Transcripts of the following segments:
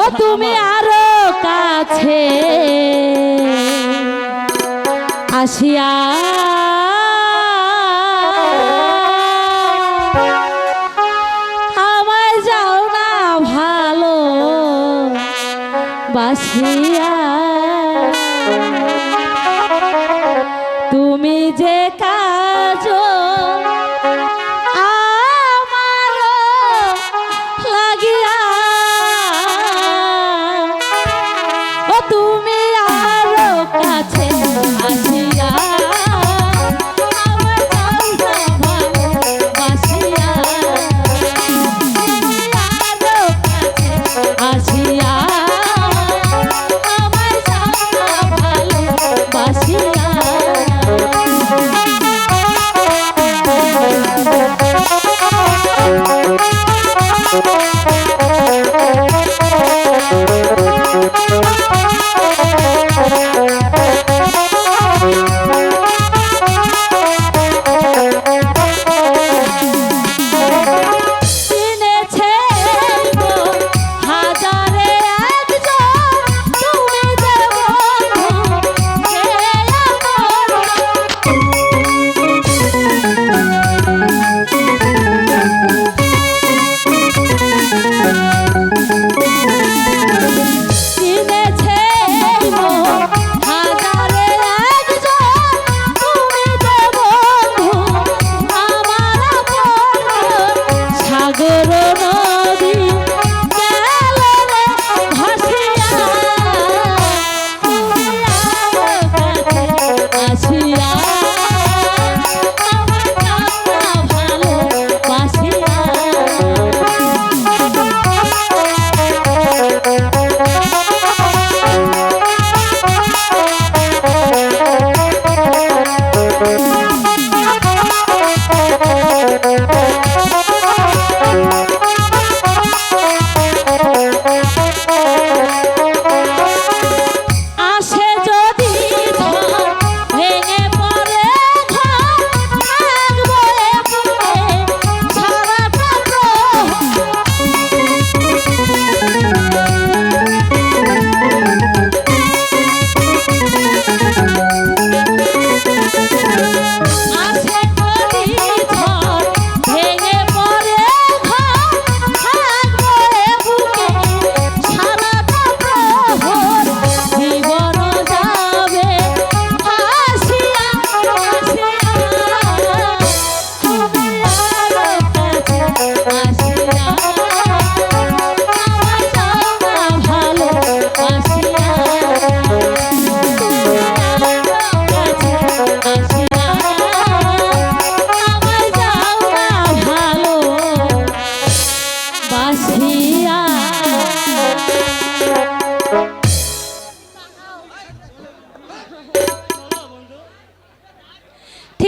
ও তুমি আরও কাছে। আসিয়া আমায় যাও না ভালো বাসিয়া। তুমি যে কা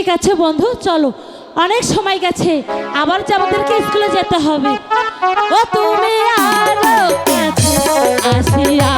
ঠিক আছে বন্ধু, চলো। অনেক সময় গেছে, আবার যে আমাদেরকে স্কুলে যেতে হবে। ও তুমি আর আসিয়া